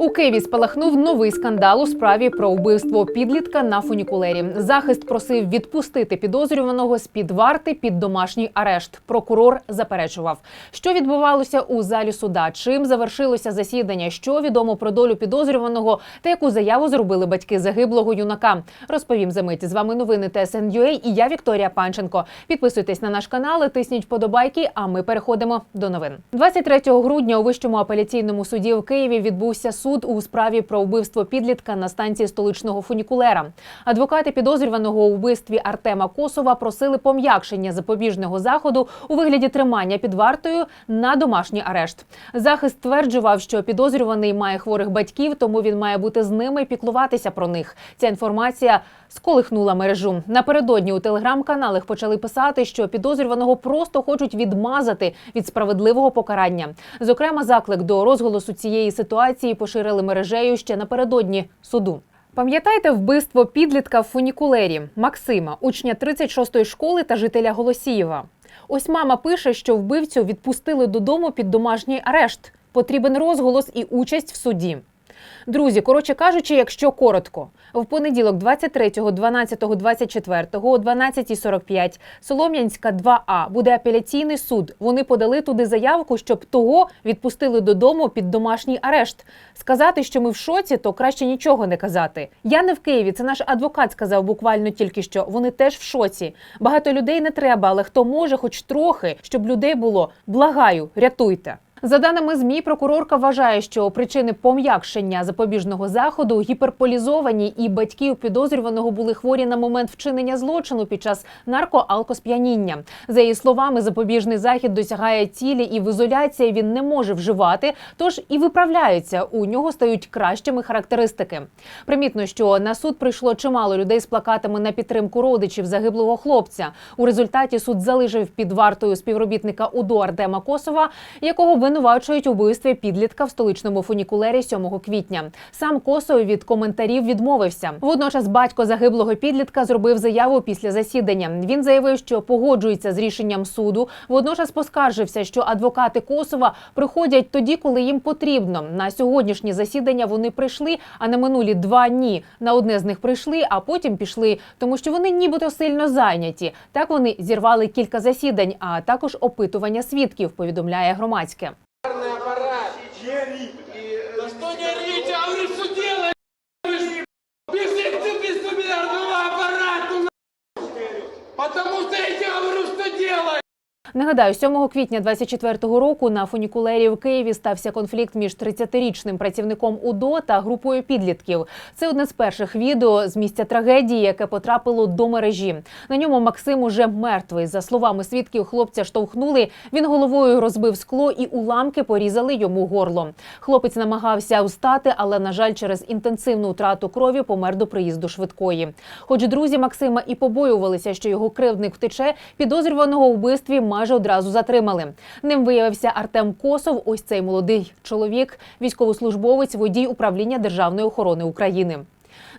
У Києві спалахнув новий скандал у справі про вбивство підлітка на фунікулері. Захист просив відпустити підозрюваного з під варти під домашній арешт. Прокурор заперечував, що відбувалося у залі суда, чим завершилося засідання, що відомо про долю підозрюваного та яку заяву зробили батьки загиблого юнака. Розповім за мить. З вами новини ТСН.UA і я Вікторія Панченко. Підписуйтесь на наш канал, тисніть вподобайки. А ми переходимо до новин. 23 грудня у вищому апеляційному суді в Києві відбувся суд у справі про вбивство підлітка на станції столичного фунікулера. Адвокати підозрюваного у вбивстві Артема Косова просили пом'якшення запобіжного заходу у вигляді тримання під вартою на домашній арешт. Захист стверджував, що підозрюваний має хворих батьків, тому він має бути з ними і піклуватися про них. Ця інформація сколихнула мережу. Напередодні у телеграм-каналах почали писати, що підозрюваного просто хочуть відмазати від справедливого покарання. Зокрема, заклик до розголосу цієї ситуації поширили мережею ще напередодні суду. Пам'ятаєте вбивство підлітка в фунікулері Максима, учня 36-ї школи та жителя Голосієва? Ось мама пише, що вбивцю відпустили додому під домашній арешт. Потрібен розголос і участь в суді. Друзі, коротше кажучи, якщо коротко, в понеділок, 23.12.24 о 12.45 Солом'янська 2А буде апеляційний суд. Вони подали туди заявку, щоб того відпустили додому під домашній арешт. Сказати, що ми в шоці, то краще нічого не казати. Я не в Києві. Це наш адвокат сказав буквально тільки що. Вони теж в шоці. Багато людей не треба, але хто може, хоч трохи, щоб людей було. Благаю, рятуйте. За даними змі, прокурорка вважає, що причини пом'якшення запобіжного заходу гіперполізовані, і батьків підозрюваного були хворі на момент вчинення злочину під час наркоалкосп'яніння. За її словами, запобіжний захід досягає цілі, і в ізоляції він не може вживати, тож і виправляються. У нього стають кращими характеристики. Примітно, що на суд прийшло чимало людей з плакатами на підтримку родичів загиблого хлопця. У результаті суд залишив під вартою співробітника УДО Артема Косова, якого звинувачують у підлітка в столичному фунікулері 7 квітня. Сам Косов від коментарів відмовився. Водночас батько загиблого підлітка зробив заяву після засідання. Він заявив, що погоджується з рішенням суду. Водночас поскаржився, що адвокати Косова приходять тоді, коли їм потрібно. На сьогоднішнє засідання вони прийшли, а на минулі два ні. На одне з них прийшли, а потім пішли, тому що вони нібито сильно зайняті. Так вони зірвали кілька засідань, а також опитування свідків. Повідомляє громадське. Ударный аппарат. Да что не орите, а вы что делаете? Вы ж Бежите без суммарного аппарата! нахуй! Потому что я тебе говорю, что делать! Нагадаю, 7 квітня 24-го року на фунікулері в Києві стався конфлікт між 30-річним працівником УДО та групою підлітків. Це одне з перших відео з місця трагедії, яке потрапило до мережі. На ньому Максим уже мертвий. За словами свідків, хлопця штовхнули. Він головою розбив скло і уламки порізали йому горло. Хлопець намагався встати, але на жаль, через інтенсивну втрату крові помер до приїзду швидкої. Хоч друзі Максима і побоювалися, що його кривдник втече, підозрюваного вбивстві майже одразу затримали. Ним виявився Артем Косов. Ось цей молодий чоловік, військовослужбовець, водій управління державної охорони України.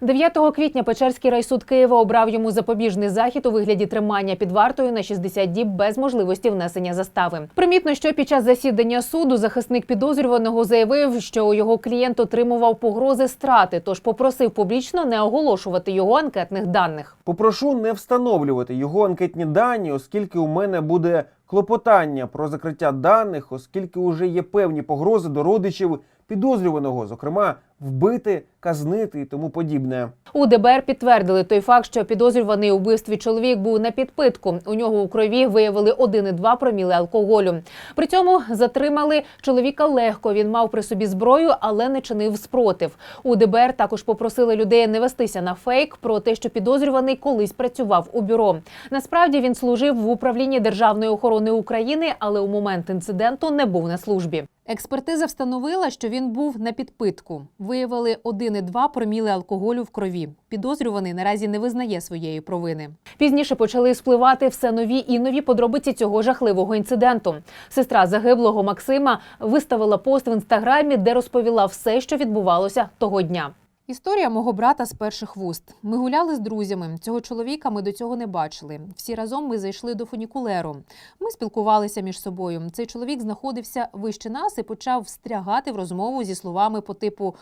9 квітня Печерський райсуд Києва обрав йому запобіжний захід у вигляді тримання під вартою на 60 діб без можливості внесення застави. Примітно, що під час засідання суду захисник підозрюваного заявив, що його клієнт отримував погрози страти, тож попросив публічно не оголошувати його анкетних даних. Попрошу не встановлювати його анкетні дані, оскільки у мене буде клопотання про закриття даних, оскільки вже є певні погрози до родичів підозрюваного, зокрема вбити, казнити і тому подібне. У ДБР підтвердили той факт, що підозрюваний у вбивстві чоловік був на підпитку. У нього у крові виявили 1,2 проміли алкоголю. При цьому затримали чоловіка легко. Він мав при собі зброю, але не чинив спротив. У ДБР також попросили людей не вестися на фейк про те, що підозрюваний колись працював у бюро. Насправді він служив в управлінні державної охорони України, але у момент інциденту не був на службі. Експертиза встановила, що він був на підпитку. Виявили 1,2 проміли алкоголю в крові. Підозрюваний наразі не визнає своєї провини. Пізніше почали спливати все нові і нові подробиці цього жахливого інциденту. Сестра загиблого Максима виставила пост в інстаграмі, де розповіла все, що відбувалося того дня. Історія мого брата з перших вуст. Ми гуляли з друзями. Цього чоловіка ми до цього не бачили. Всі разом ми зайшли до фунікулеру. Ми спілкувалися між собою. Цей чоловік знаходився вище нас і почав встрягати в розмову зі словами по типу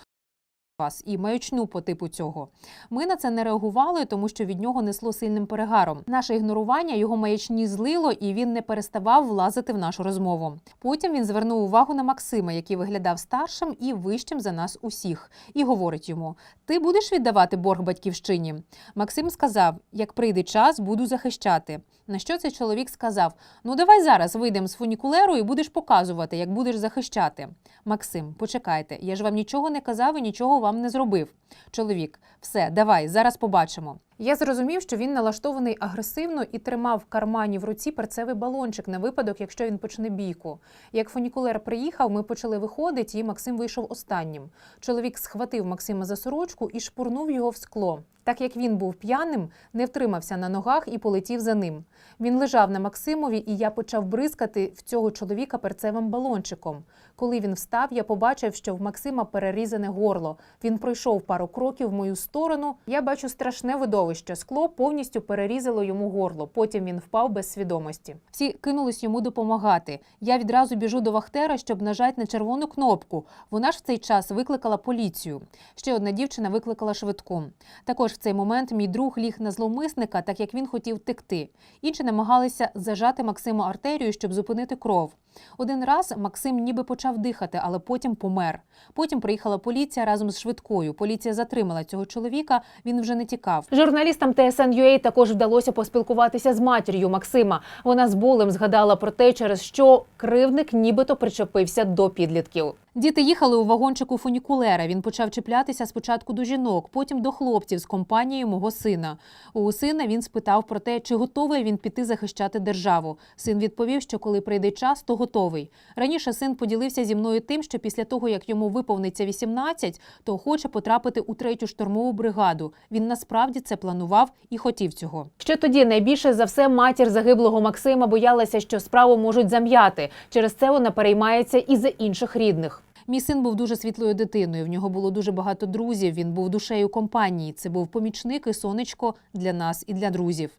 вас і маячню по типу цього. Ми на це не реагували, тому що від нього несло сильним перегаром. Наше ігнорування його маячні злило, і він не переставав влазити в нашу розмову. Потім він звернув увагу на Максима, який виглядав старшим і вищим за нас усіх, і говорить йому: Ти будеш віддавати борг батьківщині? Максим сказав: як прийде час, буду захищати. На що цей чоловік сказав: Ну давай зараз вийдемо з фунікулеру і будеш показувати, як будеш захищати. Максим, почекайте, я ж вам нічого не казав і нічого вам не зробив. Чоловік, все, давай, зараз побачимо. Я зрозумів, що він налаштований агресивно і тримав в кармані в руці перцевий балончик на випадок, якщо він почне бійку. Як фунікулер приїхав, ми почали виходити, і Максим вийшов останнім. Чоловік схватив Максима за сорочку і шпурнув його в скло. Так як він був п'яним, не втримався на ногах і полетів за ним. Він лежав на Максимові, і я почав бризкати в цього чоловіка перцевим балончиком. Коли він встав, я побачив, що в Максима перерізане горло. Він пройшов пару кроків в мою сторону. Я бачу страшне видовище. Скло повністю перерізало йому горло. Потім він впав без свідомості. Всі кинулись йому допомагати. Я відразу біжу до Вахтера, щоб нажати на червону кнопку. Вона ж в цей час викликала поліцію. Ще одна дівчина викликала швидку. Також в цей момент мій друг ліг на зловмисника, так як він хотів втекти. Інші намагалися зажати Максиму артерію, щоб зупинити кров. Один раз Максим ніби почав дихати, але потім помер. Потім приїхала поліція разом з швидкою. Поліція затримала цього чоловіка. Він вже не тікав. Журналістам TSN.ua також вдалося поспілкуватися з матір'ю Максима. Вона з болем згадала про те, через що кривдник нібито причепився до підлітків. Діти їхали у вагончику фунікулера. Він почав чіплятися спочатку до жінок, потім до хлопців з компанією мого сина. У сина він спитав про те, чи готовий він піти захищати державу. Син відповів, що коли прийде час, то готовий. Раніше син поділився зі мною тим, що після того, як йому виповниться 18, то хоче потрапити у третю штурмову бригаду. Він насправді це планував і хотів цього. Ще тоді найбільше за все матір загиблого Максима боялася, що справу можуть зам'яти. Через це вона переймається і за інших рідних. Мій син був дуже світлою дитиною. В нього було дуже багато друзів. Він був душею компанії. Це був помічник і сонечко для нас і для друзів.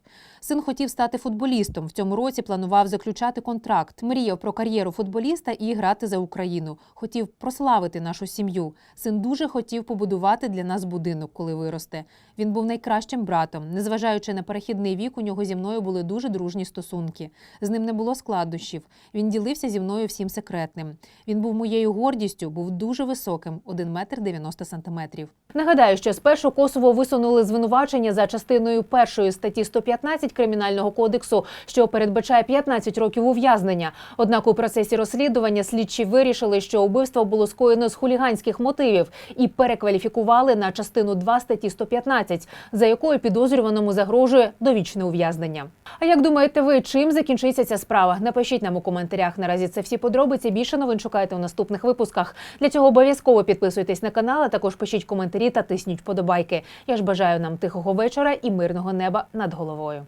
Син хотів стати футболістом. В цьому році планував заключати контракт. Мріяв про кар'єру футболіста і грати за Україну. Хотів прославити нашу сім'ю. Син дуже хотів побудувати для нас будинок, коли виросте. Він був найкращим братом. Незважаючи на перехідний вік, у нього зі мною були дуже дружні стосунки. З ним не було складнощів. Він ділився зі мною всім секретним. Він був моєю гордістю, був дуже високим 1 метр 90 сантиметрів. Нагадаю, що спершу Косово висунули звинувачення за частиною першої статті 115 кримінального кодексу, що передбачає 15 років ув'язнення. Однак у процесі розслідування слідчі вирішили, що убивство було скоєно з хуліганських мотивів і перекваліфікували на частину 2 статті 115, за якою підозрюваному загрожує довічне ув'язнення. А як думаєте ви, чим закінчиться ця справа? Напишіть нам у коментарях. Наразі це всі подробиці. Більше новин шукайте у наступних випусках. Для цього обов'язково підписуйтесь на канал, а також пишіть коментарі та тисніть вподобайки. Я ж бажаю нам тихого вечора і мирного неба над головою.